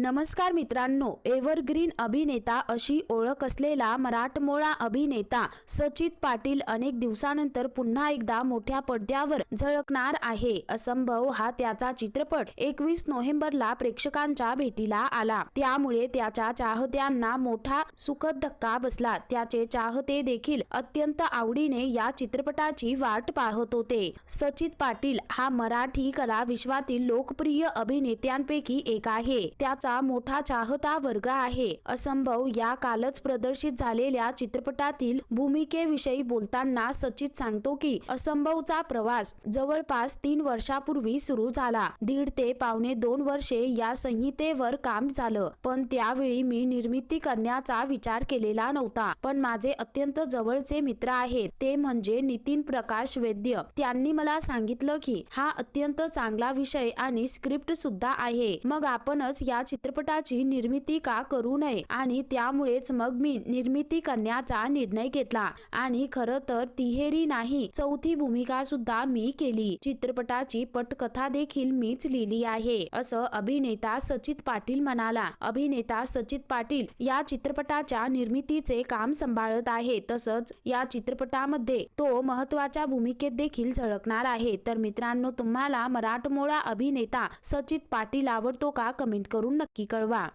नमस्कार मित्रांनो एव्हरग्रीन अभिनेता अशी ओळख असलेला मराठमोळा अभिनेता सचित पाटील अनेक दिवसानंतर पुन्हा एकदा मोठ्या पडद्यावर झळकणार आहे. असंभव हा त्याचा चित्रपट एकवीस नोव्हेंबरला प्रेक्षकांच्या भेटीला आला. त्यामुळे त्याच्या चाहत्यांना मोठा सुखद धक्का बसला. त्याचे चाहते देखील अत्यंत आवडीने या चित्रपटाची वाट पाहत होते. सचित पाटील हा मराठी कला विश्वातील लोकप्रिय अभिनेत्यांपैकी एक आहे. त्याचा मोठा चाहता वर्ग आहे. असंभव या कालच प्रदर्शित झालेल्या चित्रपटातील भूमिकेविषयी बोलताना सचित सांगतो की असंभवचा प्रवास जवळपास तीन वर्षापूर्वी सुरू झाला. दीड ते पावणे दोन वर्षे या संहितेवर काम झालं. पण त्यावेळी मी निर्मिती करण्याचा विचार केलेला नव्हता. पण माझे अत्यंत जवळचे मित्र आहेत. ते म्हणजे नितीन प्रकाश वैद्य. त्यांनी मला सांगितलं की हा अत्यंत चांगला विषय आणि स्क्रिप्ट सुद्धा आहे. मग आपणच या चित्रपटाची निर्मिती का करू नये? आणि त्यामुळेच मग मी निर्मिती करण्याचा निर्णय घेतला. आणि खरं तर तिहेरी नाही चौथी भूमिका सुद्धा मी केली. चित्रपटाची पटकथा देखील मीच लिहिली आहे असं अभिनेता सचित पाटील म्हणाला. अभिनेता सचित पाटील या चित्रपटाच्या निर्मितीचे काम सांभाळत आहे तसंच या चित्रपटामध्ये तो महत्त्वाच्या भूमिकेत देखील झळकणार आहे. तर मित्रांनो तुम्हाला मराठमोळा अभिनेता सचित पाटील आवडतो का? कमेंट करून નક્કી કરવા